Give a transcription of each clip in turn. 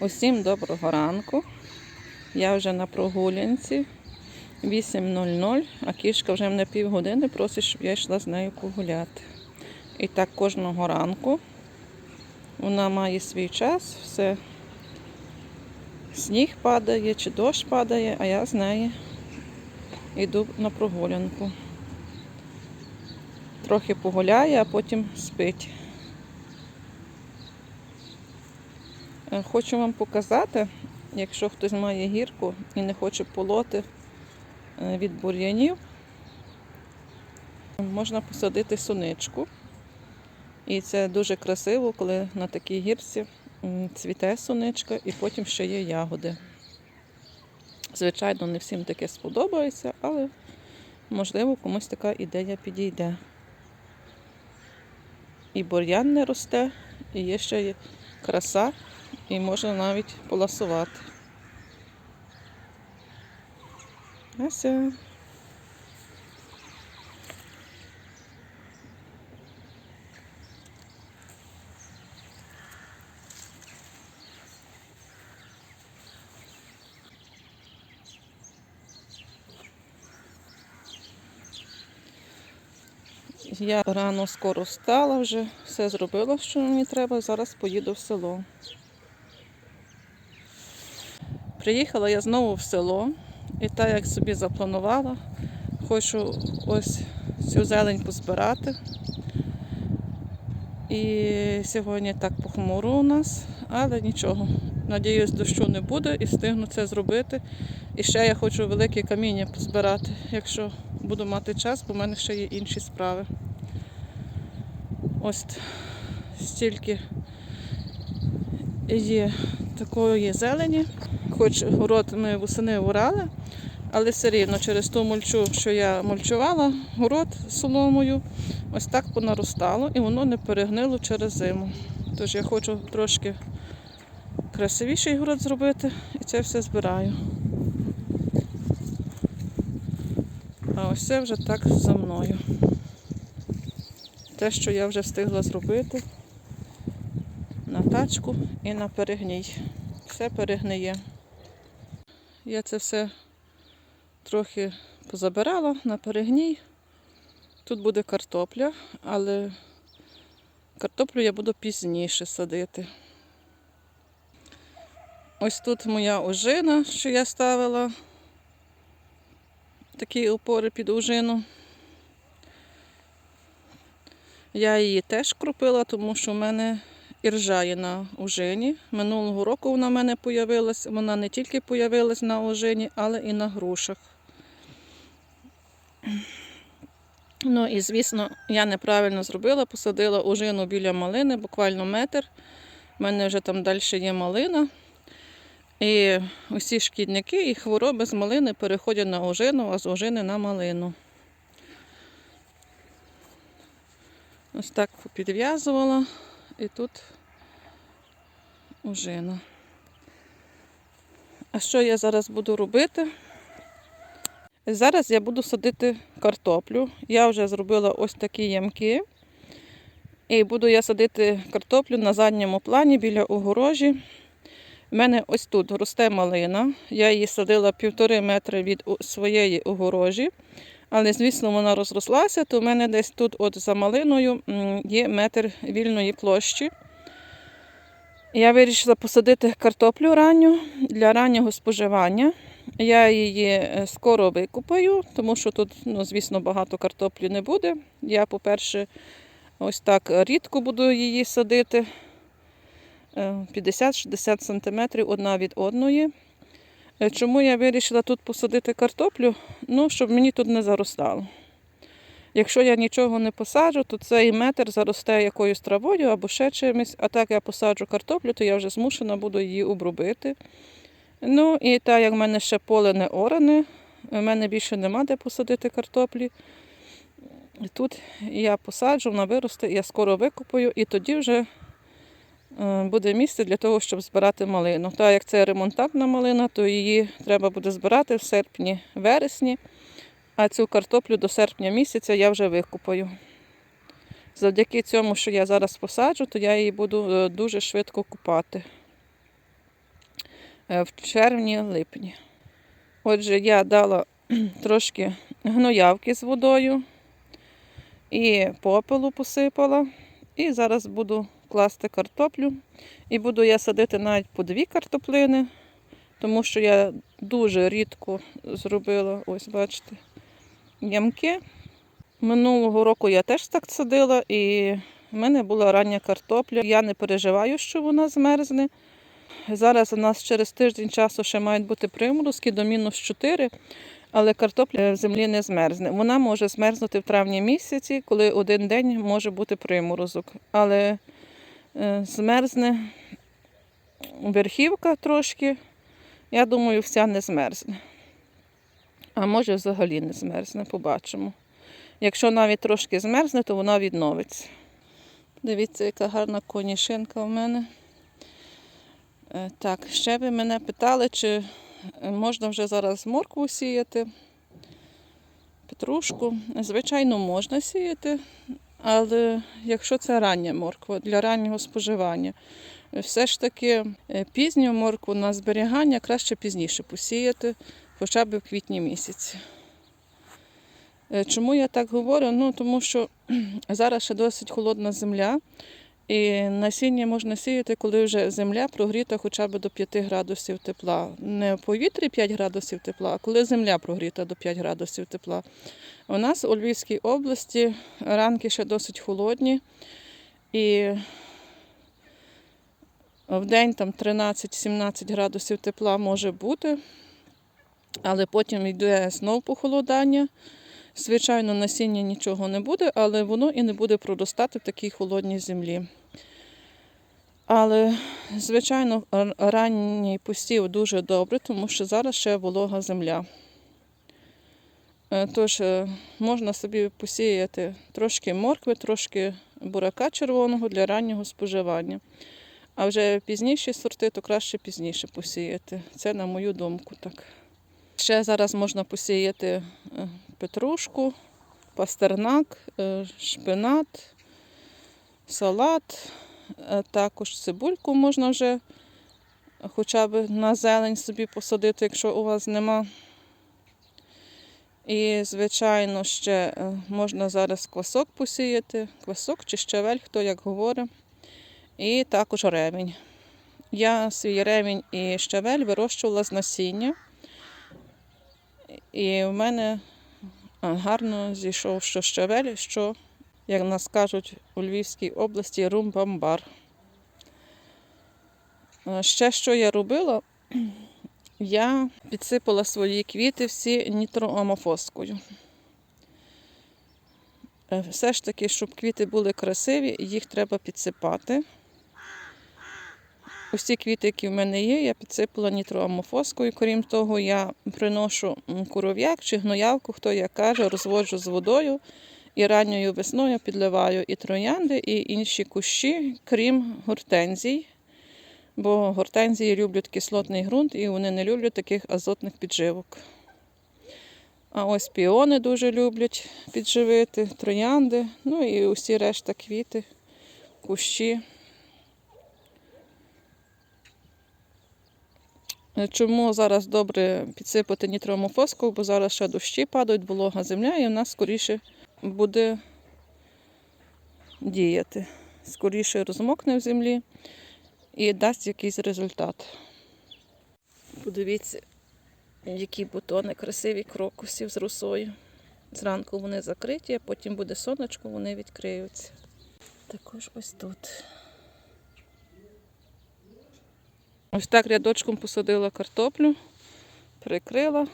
Усім доброго ранку. Я вже на прогулянці 8.00, а кішка вже мене півгодини просить, щоб я йшла з нею погуляти. І так кожного ранку вона має свій час, все сніг падає чи дощ падає, а я з нею йду на прогулянку. Трохи погуляє, а потім спить. Хочу вам показати, якщо хтось має гірку і не хоче полоти е, від бур'янів, можна посадити суничку. І це дуже красиво, коли на такій гірці цвіте суничка і потім ще є ягоди. Звичайно, не всім таке сподобається, але можливо комусь така ідея підійде. І бур'ян не росте, і є ще краса, і можна навіть поласувати. Ася. Я рано скоро встала вже, все зробила, що мені треба. Зараз поїду в село. Приїхала я знову в село, і так як собі запланувала, хочу ось цю зелень позбирати. І сьогодні так похмуро у нас, але нічого. Надіюсь, дощу не буде і встигну це зробити. І ще я хочу велике каміння позбирати, якщо буду мати час, бо в мене ще є інші справи. Ось стільки є такої зелені. Хоч город ми восени урали, але все рівно через ту мульчу, що я мульчувала, город соломою, ось так понаростало і воно не перегнило через зиму. Тож я хочу трошки красивіший город зробити і це все збираю. А ось це вже так за мною. Те, що я вже встигла зробити на тачку і на перегній. Все перегниє. Я це все трохи позабирала на перегній. Тут буде картопля, але картоплю я буду пізніше садити. Ось тут моя ожина, що я ставила. Такі опори під ожину. Я її теж кропила, тому що в мене іржа є на ожині. Минулого року вона в мене появилась. Вона не тільки появилась на ожині, але і на грушах. Ну і, звісно, я неправильно зробила, посадила ожину біля малини, буквально метр. У мене вже там далі є малина. І усі шкідники і хвороби з малини переходять на ожину, а з ожини на малину. Ось так підв'язувала і тут ожина. А що я зараз буду робити? Зараз я буду садити картоплю. Я вже зробила ось такі ямки. І буду я садити картоплю на задньому плані біля огорожі. У мене ось тут росте малина. Я її садила півтори метри від своєї огорожі. Але, звісно, вона розрослася, то в мене десь тут от за малиною є метр вільної площі. Я вирішила посадити картоплю ранню для раннього споживання. Я її е, скоро викупаю, тому що тут, ну, звісно, багато картоплі не буде. Я, по-перше, ось так рідко буду її садити. Е, 50-60 см одна від одної. Е, Чому я вирішила тут посадити картоплю? Ну, щоб мені тут не заростало. Якщо я нічого не посаджу, то цей метр заросте якоюсь травою або ще чимось. А так я посаджу картоплю, то я вже змушена буду її обробити. Ну і так як в мене ще поле не оране, в мене більше нема де посадити картоплі. Тут я посаджу, вона виросте, я скоро викопаю, і тоді вже е, буде місце для того, щоб збирати малину. Так як це ремонтантна малина, то її треба буде збирати в серпні-вересні, а цю картоплю до серпня місяця я вже викупаю. Завдяки цьому, що я зараз посаджу, то я її буду е, дуже швидко купати. е, в червні-липні. Отже, я дала трошки гноявки з водою і попелу посипала. І зараз буду класти картоплю. І буду я садити навіть по дві картоплини, тому що я дуже рідко зробила, ось бачите, ямки. Минулого року я теж так садила, і в мене була рання картопля. Я не переживаю, що вона змерзне. Зараз у нас через тиждень часу ще мають бути приморозки до мінус 4, але картопля в землі не змерзне. Вона може змерзнути в травні місяці, коли один день може бути приморозок. Але е, змерзне верхівка трошки, я думаю, вся не змерзне. А може взагалі не змерзне, побачимо. Якщо навіть трошки змерзне, то вона відновиться. Дивіться, яка гарна конішинка в мене. Е, Так, ще ви мене питали, чи можна вже зараз моркву сіяти, петрушку. Звичайно, можна сіяти, але якщо це рання морква для раннього споживання, все ж таки е, пізню моркву на зберігання краще пізніше посіяти, хоча б в квітні місяці. Е, Чому я так говорю? Ну, тому що зараз ще досить холодна земля, і насіння можна сіяти, коли вже земля прогріта хоча б до 5 градусів тепла. Не в повітрі 5 градусів тепла, а коли земля прогріта до 5 градусів тепла. У нас у Львівській області ранки ще досить холодні, і в день там 13-17 градусів тепла може бути, але потім йде знов похолодання. Звичайно, насіння нічого не буде, але воно і не буде проростати в такій холодній землі. Але, звичайно, ранній посів дуже добре, тому що зараз ще волога земля. Е, Тож е, можна собі посіяти трошки моркви, трошки бурака червоного для раннього споживання. А вже пізніші сорти, то краще пізніше посіяти. Це на мою думку так. Ще зараз можна посіяти е, петрушку, пастернак, е, шпинат, салат, е, також цибульку можна вже хоча б на зелень собі посадити, якщо у вас нема. І, звичайно, ще можна зараз квасок посіяти, квасок чи щавель, хто як говорить. І також ревінь. Я свій ревінь і щавель вирощувала з насіння. І в мене гарно зійшов що щавель, що, як нас кажуть у Львівській області, румбамбар. Ще що я робила, я підсипала свої квіти всі нітроамофоскою. Е, Все ж таки, щоб квіти були красиві, їх треба підсипати. Усі квіти, які в мене є, я підсипала нітроамофоскою. Крім того, я приношу м, куров'як чи гноявку, хто як каже, розводжу з водою і ранньою весною підливаю і троянди, і інші кущі, крім гортензій. Бо гортензії люблять кислотний ґрунт і вони не люблять таких азотних підживок. А ось піони дуже люблять підживити, троянди, ну і усі решта квіти, кущі. Чому зараз добре підсипати нітромофоску, бо зараз ще дощі падають, волога земля, і в нас скоріше буде діяти. Скоріше розмокне в землі і дасть якийсь результат. Подивіться, які бутони красиві крокусів з росою. Зранку вони закриті, а потім буде сонечко, вони відкриються. Також ось тут. Ось так рядочком посадила картоплю, прикрила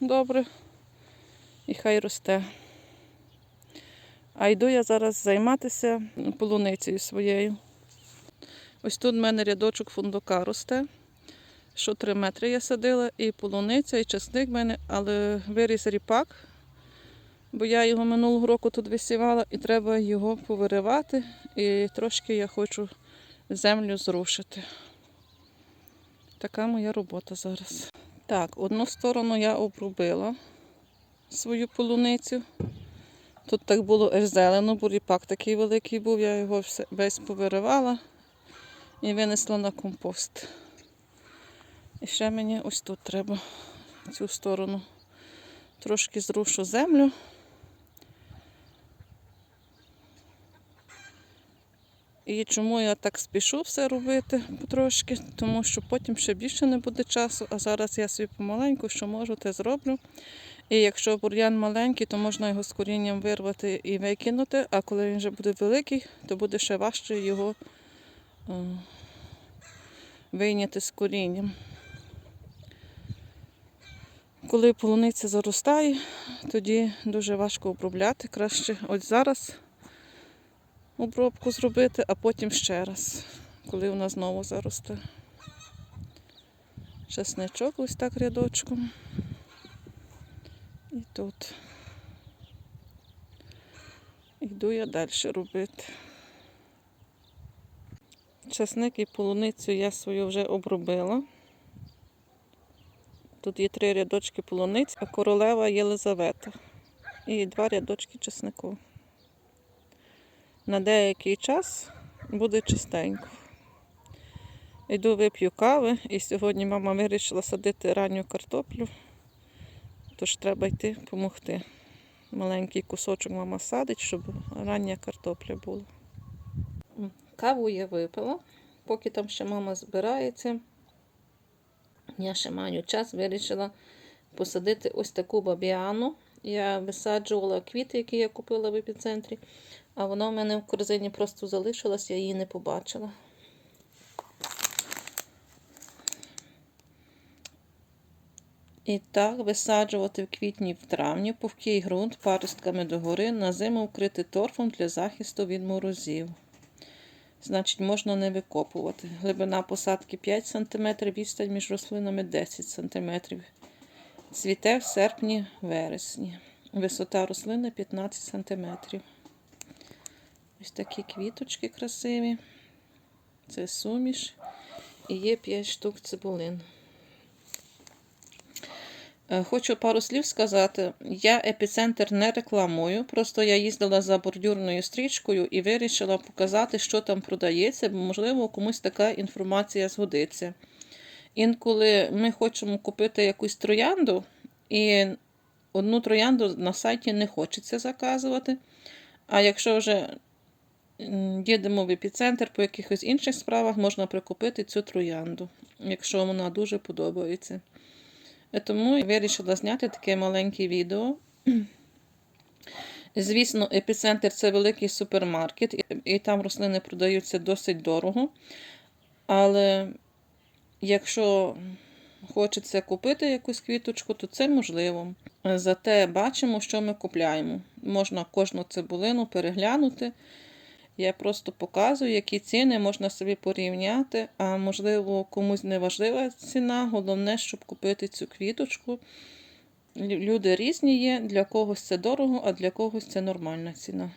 добре і хай росте. А йду я зараз займатися полуницею своєю. Ось тут в мене рядочок фундука росте. Що 3 метри я садила, і полуниця, і часник в мене, але виріс ріпак, бо я його минулого року тут висівала, і треба його повиривати. І трошки я хочу землю зрушити. Така моя робота зараз. Так, одну сторону я обробила свою полуницю. Тут так було аж зелено, бо ріпак такий великий був, я його весь повиривала і винесла на компост. І ще мені ось тут треба цю сторону. Трошки зрушу землю. І чому я так спішу все робити потрошки? Тому що потім ще більше не буде часу, а зараз я собі помаленьку, що можу, те зроблю. І якщо бур'ян маленький, то можна його з корінням вирвати і викинути, а коли він вже буде великий, то буде ще важче його е, вийняти з корінням. Коли полуниця заростає, тоді дуже важко обробляти. Краще ось зараз обробку зробити, а потім ще раз, коли вона знову заросте. Чесничок ось так рядочком. І тут. Йду я далі робити. Часник і полуницю я свою вже обробила. Тут є три рядочки полуниць, а королева Єлизавета. І два рядочки чеснику. На деякий час буде чистенько. Йду вип'ю кави, і сьогодні мама вирішила садити ранню картоплю, тож треба йти допомогти. Маленький кусочок мама садить, щоб рання картопля була. Каву я випила, поки там ще мама збирається. Я ще маю час, вирішила посадити ось таку бабіану. Я висаджувала квіти, які я купила в епіцентрі, а вона в мене в корзині просто залишилась, я її не побачила. І так, висаджувати в квітні в травні пухкий ґрунт паростками догори, на зиму вкрити торфом для захисту від морозів. Значить, можна не викопувати. Глибина посадки 5 см, відстань між рослинами 10 см. Цвіте в серпні-вересні. Висота рослини 15 см. Ось такі квіточки красиві. Це суміш. І є 5 штук цибулин. Е, Хочу пару слів сказати. Я епіцентр не рекламую, просто я їздила за бордюрною стрічкою і вирішила показати, що там продається, бо, можливо, комусь така інформація згодиться. Інколи ми хочемо купити якусь троянду, і одну троянду на сайті не хочеться заказувати. А якщо вже їдемо в епіцентр по якихось інших справах, можна прикупити цю троянду, якщо вона дуже подобається. Е, Тому я вирішила зняти таке маленьке відео. Звісно, епіцентр це великий супермаркет, і там рослини продаються досить дорого. Але якщо хочеться купити якусь квіточку, то це можливо. Зате бачимо, що ми купляємо. Можна кожну цибулину переглянути. Я просто показую, які ціни можна собі порівняти, а можливо, комусь не важлива ціна. Головне, щоб купити цю квіточку. Люди різні є, для когось це дорого, а для когось це нормальна ціна.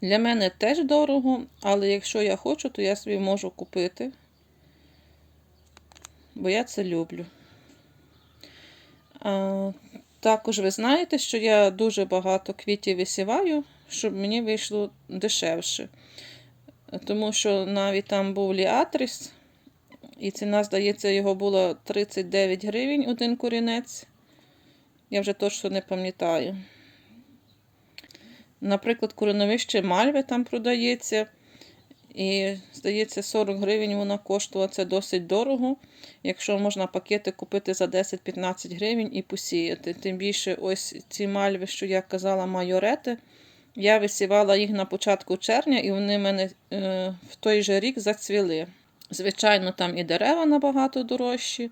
Для мене теж дорого, але якщо я хочу, то я собі можу купити, бо я це люблю. А, також ви знаєте, що я дуже багато квітів висіваю, щоб мені вийшло дешевше. Тому що навіть там був ліатрис, і ціна, здається, його була 39 гривень один корінець. Я вже точно не пам'ятаю. Наприклад, кореновище Мальви там продається. І, здається, 40 гривень вона коштувала, це досить дорого. Якщо можна пакети купити за 10-15 гривень і посіяти. Тим більше, ось ці мальви, що я казала, майорети. Я висівала їх на початку червня, і вони в мене е, в той же рік зацвіли. Звичайно, там і дерева набагато дорожчі.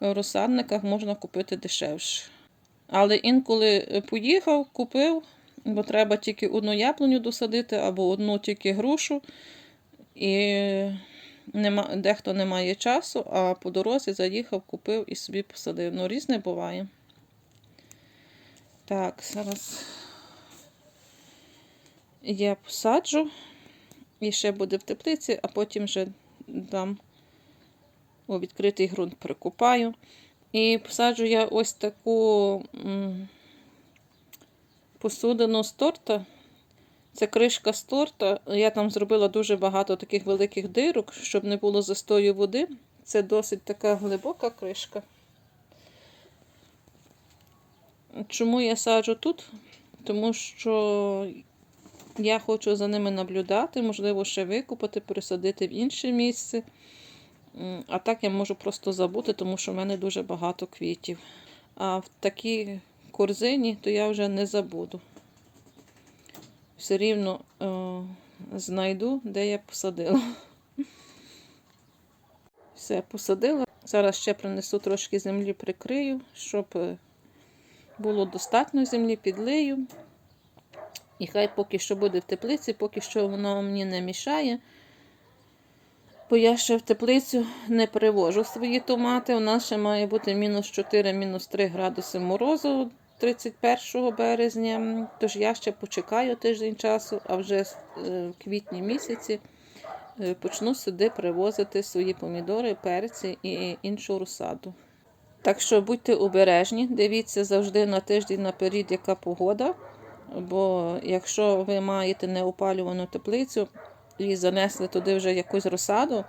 В розсадниках можна купити дешевше. Але інколи поїхав, купив, бо треба тільки одну яблуню досадити або одну тільки грушу. І нема, дехто не має часу, а по дорозі заїхав, купив і собі посадив. Ну, різне буває. Так, зараз я посаджу і ще буде в теплиці, а потім вже дам у відкритий ґрунт прикупаю. І посаджу я ось таку посудину з торта. Це кришка з торта. Я там зробила дуже багато таких великих дирок, щоб не було застою води. Це досить така глибока кришка. Чому я саджу тут? Тому що я хочу за ними наблюдати, можливо, ще викупати, пересадити в інше місце. А так я можу просто забути, тому що в мене дуже багато квітів. А в такій корзині то я вже не забуду. Все рівно е, знайду, де я посадила. Все, посадила. Зараз ще принесу трошки землі, прикрию, щоб е, було достатньо землі, підлию. І хай поки що буде в теплиці, поки що воно мені не мішає. Бо я ще в теплицю не перевожу свої томати. У нас ще має бути мінус 4, мінус 3 градуси морозу 31 березня. Тож я ще почекаю тиждень часу, а вже е, в квітні місяці е, почну сюди привозити свої помідори, перці і іншу розсаду. Так що будьте обережні, дивіться завжди на тиждень наперед, яка погода. Бо якщо ви маєте неопалювану теплицю і занесли туди вже якусь розсаду,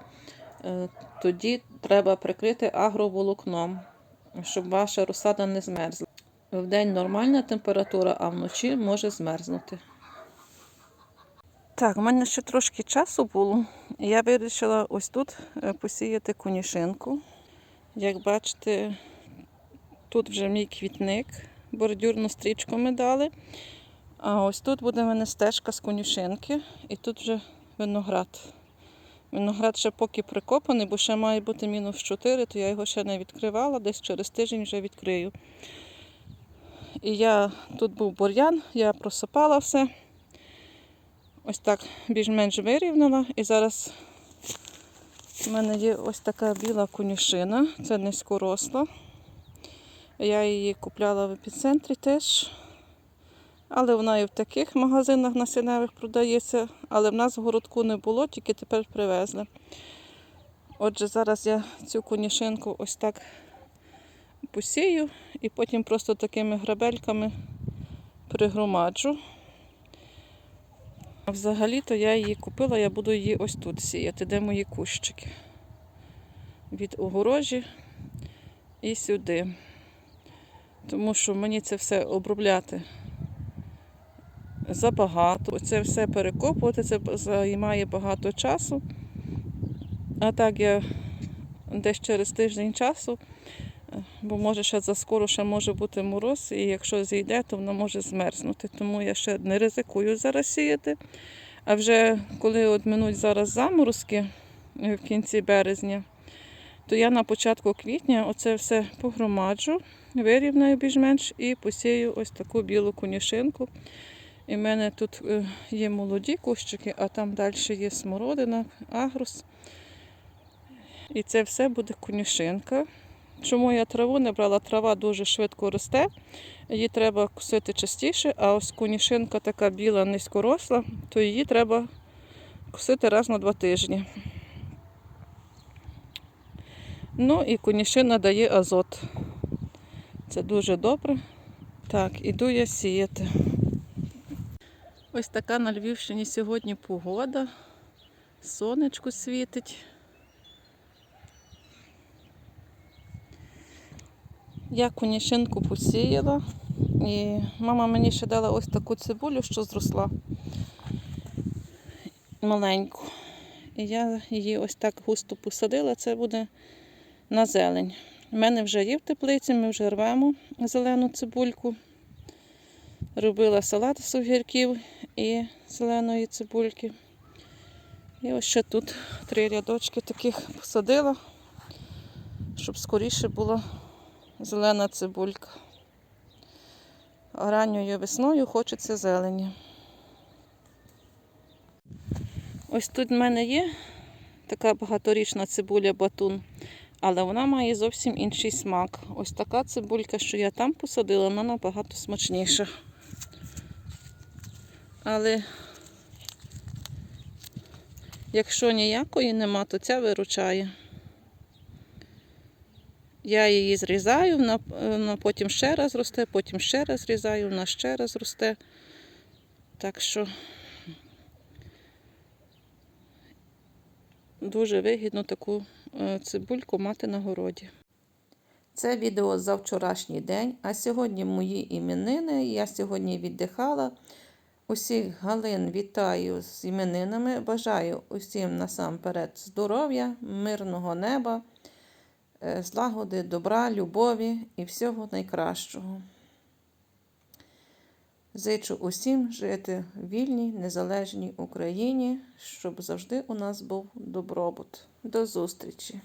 е, тоді треба прикрити агроволокном, щоб ваша розсада не змерзла. Вдень нормальна температура, а вночі може змерзнути. Так, у мене ще трошки часу було. Я вирішила ось тут е, посіяти конюшинку. Як бачите, тут вже мій квітник, бордюрну стрічку ми дали. А ось тут буде в мене стежка з конюшинки, і тут вже виноград. Виноград ще поки прикопаний, бо ще має бути мінус 4, то я його ще не відкривала, десь через тиждень вже відкрию. І я тут був бур'ян, я просипала все. Ось так більш-менш вирівняла. І зараз в мене є ось така біла конюшина, це низькоросла. Я її купляла в епіцентрі теж. Але вона і в таких магазинах насінневих продається. Але в нас в городку не було, тільки тепер привезли. Отже, зараз я цю конюшинку ось так посію і потім просто такими грабельками пригромаджу. А Взагалі-то я її купила, я буду її ось тут сіяти, де мої кущики. Від огорожі і сюди. Тому що мені це все обробляти забагато. Це все перекопувати, це займає багато часу. А так я десь через тиждень часу, бо може ще заскоро ще може бути мороз, і якщо зійде, то воно може змерзнути. Тому я ще не ризикую зараз сіяти. А вже коли от минуть зараз заморозки е, в кінці березня, то я на початку квітня оце все погромаджу, вирівняю більш-менш і посію ось таку білу конюшинку. І в мене тут е, є молоді кущики, а там далі є смородина, агрус. І це все буде конюшинка. Чому я траву не брала? Трава дуже швидко росте, її треба косити частіше, а ось конюшинка така біла, низькоросла, то її треба косити раз на два тижні. Ну і конюшина дає азот. Це дуже добре. Так, іду я сіяти. Ось така на Львівщині сьогодні погода. Сонечко світить. Я конішинку посіяла. І мама мені ще дала ось таку цибулю, що зросла маленьку. І я її ось так густо посадила, це буде на зелень. У мене вже є в теплиці, ми вже рвемо зелену цибульку. Робила салат з огірків і зеленої цибульки. І ось ще тут три рядочки таких посадила, щоб скоріше була зелена цибулька. Ранньою весною хочеться зелені. Ось тут в мене є така багаторічна цибуля батун, але вона має зовсім інший смак. Ось така цибулька, що я там посадила, вона набагато смачніша. Але якщо ніякої нема, то ця виручає. Я її зрізаю, вона, вона потім ще раз росте, потім ще раз зрізаю, вона ще раз росте. Так що дуже вигідно таку е, цибульку мати на городі. Це відео за вчорашній день, а сьогодні мої іменини. Я сьогодні віддихала. Усіх Галин вітаю з іменинами. Бажаю усім насамперед здоров'я, мирного неба, злагоди, добра, любові і всього найкращого. Зичу усім жити в вільній, незалежній Україні, щоб завжди у нас був добробут. До зустрічі!